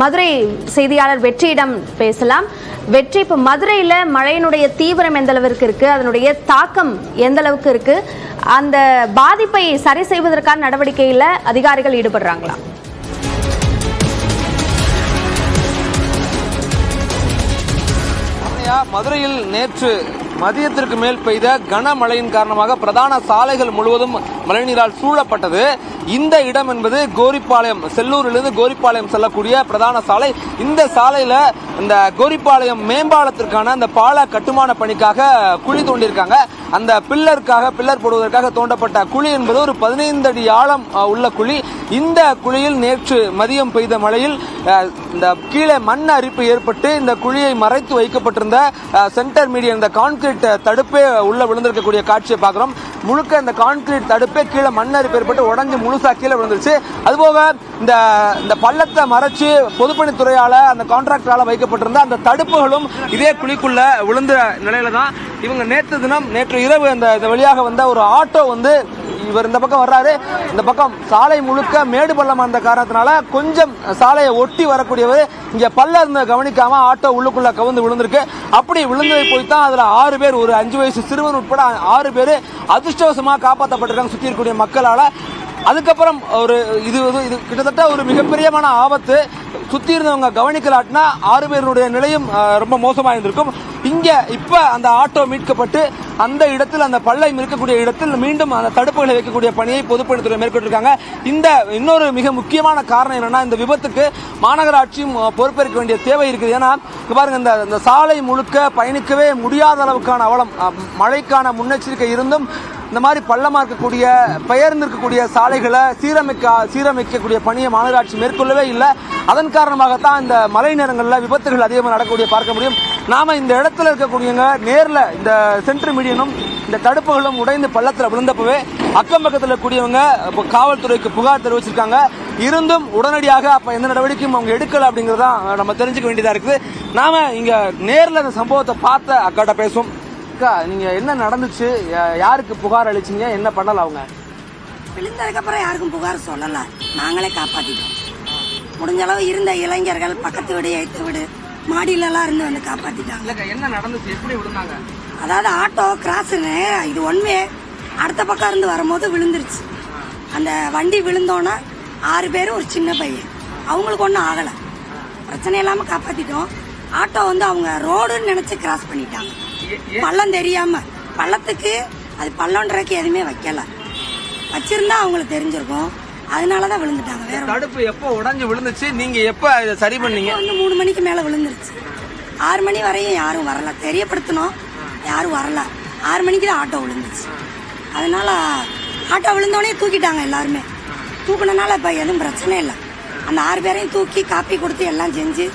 மதுரை செய்தியாளர் வெற்றியிடம் பேசலாம். வெற்றி இப்ப மதுரையில மழையினுடைய தீவிரம் எந்த அளவிற்கு இருக்கு? அதனுடைய தாக்கம் எந்த அளவுக்கு இருக்கு? அந்த பாதிப்பை சரி செய்வதற்கான நடவடிக்கையில அதிகாரிகள் ஈடுபடுறாங்களா? மதுரையில் நேற்று மதியத்திற்கு மேல் பெய்த கனமழையின் காரணமாக பிரதான சாலைகள் முழுவதும் மழைநீரால் சூழப்பட்டது. இந்த இடம் என்பது கோரிப்பாளையம் செல்லூரிலிருந்து கோரிப்பாளையம் செல்லக்கூடிய பிரதான சாலை. இந்த சாலையில் இந்த கோரிப்பாளையம் மேம்பாலத்திற்கான அந்த பால கட்டுமான பணிக்காக குழி தோண்டியிருக்காங்க. அந்த பில்லருக்காக பில்லர் போடுவதற்காக தோண்டப்பட்ட குழி என்பது ஒரு பதினைந்து அடி ஆழம் உள்ள குழி. இந்த குழியில் நேற்று மதியம் பெய்த மழையில் இந்த கீழே மண் அரிப்பு ஏற்பட்டு இந்த குழியை மறைத்து வைக்கப்பட்டிருந்த சென்டர் மீடியம் இந்த கான்கிரீட் தடுப்பே உள்ள விழுந்திருக்கக்கூடிய காட்சியை பார்க்குறோம். முழுக்க இந்த கான்கிரீட் தடுப்பே கீழே மண் அரிப்பு ஏற்பட்டு உடஞ்சி முழுசா கீழே விழுந்துருச்சு. அதுபோக இந்த இந்த பள்ளத்தை மறைச்சு பொதுப்பணித்துறையால் அந்த கான்ட்ராக்டரால் வைக்கப்பட்டிருந்த அந்த தடுப்புகளும் இதே குழிக்குள்ள விழுந்த நிலையில தான் இவங்க நேற்று தினம் நேற்று இரவு அந்த வழியாக வந்த ஒரு ஆட்டோ வந்து இவர் இந்த பக்கம் வர்றாரு. இந்த பக்கம் சாலை முழுக்க மேடு பள்ளம் அந்த காரணத்தினால கொஞ்சம் சாலையை ஒட்டி வரக்கூடியவர் இங்க பல்ல இருந்த கவனிக்காம ஆட்டோ உள்ளுக்குள்ள கவுந்து விழுந்திருக்கு. அப்படி விழுந்ததை போய் தான் அதுல ஆறு பேர் ஒரு அஞ்சு வயசு சிறுவன் உட்பட ஆறு பேர் அதிர்ஷ்டவசமா காப்பாற்றப்பட்டிருக்காங்க சுத்தி இருக்கக்கூடிய மக்களால. அதுக்கப்புறம் ஒரு இது இது- இது கிட்டத்தட்ட ஒரு மிகப்பெரியமான ஆபத்து. சுற்றி இருந்தவங்க கவனிக்கலாட்டினா ஆறு பேருடைய நிலையும் ரொம்ப மோசமாக இருந்திருக்கும் இங்க இப்ப அந்த ஆட்டோ மீட்கப்பட்டு அந்த இடத்தில் அந்த பள்ளம் இருக்கக்கூடிய இடத்தில் மீண்டும் அந்த தடுப்புகளை வைக்கக்கூடிய பணியை பொதுப்பணித்துறை மேற்கொண்டிருக்காங்க. இந்த இன்னொரு மிக முக்கியமான காரணம் என்னன்னா இந்த விபத்துக்கு மாநகராட்சியும் பொறுப்பேற்க வேண்டிய தேவை இருக்குது. ஏன்னா பாருங்க இந்த இந்த சாலை முழுக்க பயணிக்கவே முடியாத அளவுக்கான அவலம் மழைக்கான முன்னெச்சரிக்கை இருந்தும் இந்த மாதிரி பள்ளமாக இருக்கக்கூடிய பெயர்ந்து இருக்கக்கூடிய சாலைகளை சீரமைக்க சீரமைக்கக்கூடிய பணியை மாநகராட்சி மேற்கொள்ளவே இல்லை. அதன் காரணமாகத்தான் இந்த மழை நேரங்களில் விபத்துகள் அதிகமாக நடக்கக்கூடிய பார்க்க முடியும். நாம இந்த இடத்துல இருக்கக்கூடியவங்க நேரில் இந்த சென்ட்ரு மீடியனும் இந்த தடுப்புகளும் உடைந்து பள்ளத்தில் விழுந்தப்பவே அக்கம் பக்கத்தில் கூடியவங்க இப்போ காவல்துறைக்கு புகார் தெரிவிச்சிருக்காங்க. இருந்தும் உடனடியாக அப்போ எந்த நடவடிக்கையும் அவங்க எடுக்கல அப்படிங்கறதான் நம்ம தெரிஞ்சுக்க வேண்டியதாக இருக்குது. நாம இங்கே நேரில் இந்த சம்பவத்தை பார்த்த அக்காட்ட பேசுவோம். அக்கா நீங்கள் என்ன நடந்துச்சு? யாருக்கு புகார் அளிச்சிங்க? என்ன பண்ணலை அவங்க? விழுந்ததுக்கப்புறம் யாருக்கும் புகார் சொல்லலை. நாங்களே காப்பாற்றிட்டோம் முடிஞ்ச அளவு இருந்த இளைஞர்கள் பக்கத்து வீடு எய்த்து வீடு மாடியில எல்லாம் இருந்து வந்து காப்பாத்திட்டாங்க. இல்லக்கா என்ன நடந்துச்சு? எப்படி விழுந்தாங்க? அதாவது ஆட்டோ கிராஸ் இது ஒன்வே அடுத்த பக்கம் இருந்து வரும்போது விழுந்துருச்சு. அந்த வண்டி விழுந்தோன்னே ஆறு பேரும் ஒரு சின்ன பையன். அவங்களுக்கு ஒன்றும் ஆகலை. பிரச்சனை இல்லாமல் காப்பாத்திட்டோம். ஆட்டோ வந்து அவங்க ரோடுன்னு நினைச்சு கிராஸ் பண்ணிட்டாங்க. பள்ளம் தெரியாம. பள்ளத்துக்கு அது பள்ளம்ன்றக்கு எதுவுமே வைக்கல. வச்சிருந்தா அவங்களுக்கு தெரிஞ்சிருக்கும். அதனால தான் விழுந்துட்டாங்க. வேற தடுப்பு எப்போ உடைஞ்சு விழுந்துச்சு? நீங்க எப்ப இதை சரி பண்ணீங்க? வந்து மூணு மணிக்கு மேல விழுந்துருச்சு. ஆறு மணி வரையும் யாரும் வரல. தெரியப்படுத்தணும். யாரும் வரல. ஆறு மணிக்கு தான் ஆட்டோ விழுந்துச்சு. அதனால ஆட்டோ விழுந்தோடனே தூக்கிட்டாங்க எல்லாருமே. தூக்குனனால இப்போ எதுவும் பிரச்சனை இல்லை. அந்த ஆறு பேரையும் தூக்கி காப்பி கொடுத்து எல்லாம் செஞ்சு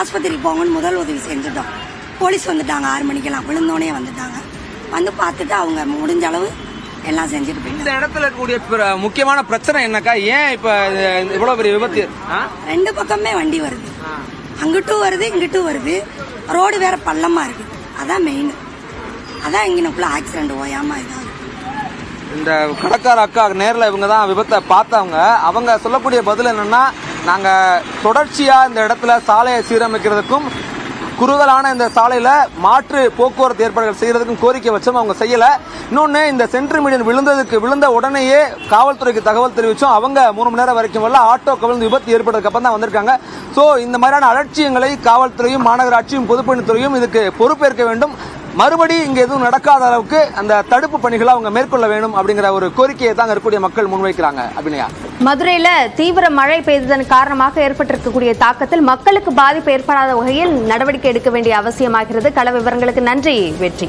ஆஸ்பத்திரிக்கு போங்கன்னு முதல் உதவி செஞ்சுட்டோம். போலீஸ் வந்துட்டாங்க. ஆறு மணிக்கெல்லாம். விழுந்தோடனே வந்துட்டாங்க. வந்து பார்த்துட்டு அவங்க முடிஞ்ச அளவு எல்லாம் செஞ்சுட்டு இந்த இடத்துல இருக்கக்கூடிய முக்கியமான பிரச்சனை என்னக்கா? ஏன் இப்ப இவ்வளவு பெரிய விபத்து? ரெண்டு பக்கமே வண்டி வருது. அங்கிட்டும் வருது இங்கிட்டும் வருது. ரோடு வேற பள்ளமா இருக்கு. அதான் மெயின் அதான் இங்கனக்குள்ள ஆக்சிடென்ட் ஓயாம இதாகுது. இந்த கடைக்கார அக்கா நேர்ல இவங்க தான் விபத்தை பார்த்தவங்க. அவங்க சொல்லக்கூடிய பதில் என்னன்னா நாங்க தொடர்ச்சியா இந்த இடத்துல சாலையை சீரமைக்கிறதுக்கும் குறுகலான இந்த சாலையில மாற்று போக்குவரத்து ஏற்பாடுகள் செய்யறதுக்கும் கோரிக்கை வச்சோம் அவங்க செய்யல. இன்னொன்னு இந்த சென்ட்ரு மீடியன் விழுந்ததுக்கு விழுந்த உடனேயே காவல்துறைக்கு தகவல் தெரிவிச்சோம் அவங்க மூணு மணி நேரம் வரைக்கும் வரல. ஆட்டோ கவிழ்ந்து விபத்து ஏற்பட்டதுக்கு அப்புறம் தான் வந்திருக்காங்க. ஸோ இந்த மாதிரியான அலட்சியங்களை காவல்துறையும் மாநகராட்சியும் பொதுப்பணித்துறையும் இதுக்கு பொறுப்பேற்க வேண்டும். மறுபடி இங்கே எதுவும் நடக்காத அளவுக்கு அந்த தடுப்பு பணிகளை அவங்க மேற்கொள்ள வேண்டும் அப்படிங்கிற ஒரு கோரிக்கையை தான் இருக்கக்கூடிய மக்கள் முன்வைக்கிறாங்க. அபிநயா. மதுரையில தீவிர மழை பெய்ததன் காரணமாக ஏற்பட்டிருக்கக்கூடிய தாக்கத்தில் மக்களுக்கு பாதிப்பு ஏற்படாத வகையில் நடவடிக்கை எடுக்க வேண்டிய அவசியமாகிறது. கள விவரங்களுக்கு நன்றி வெற்றி.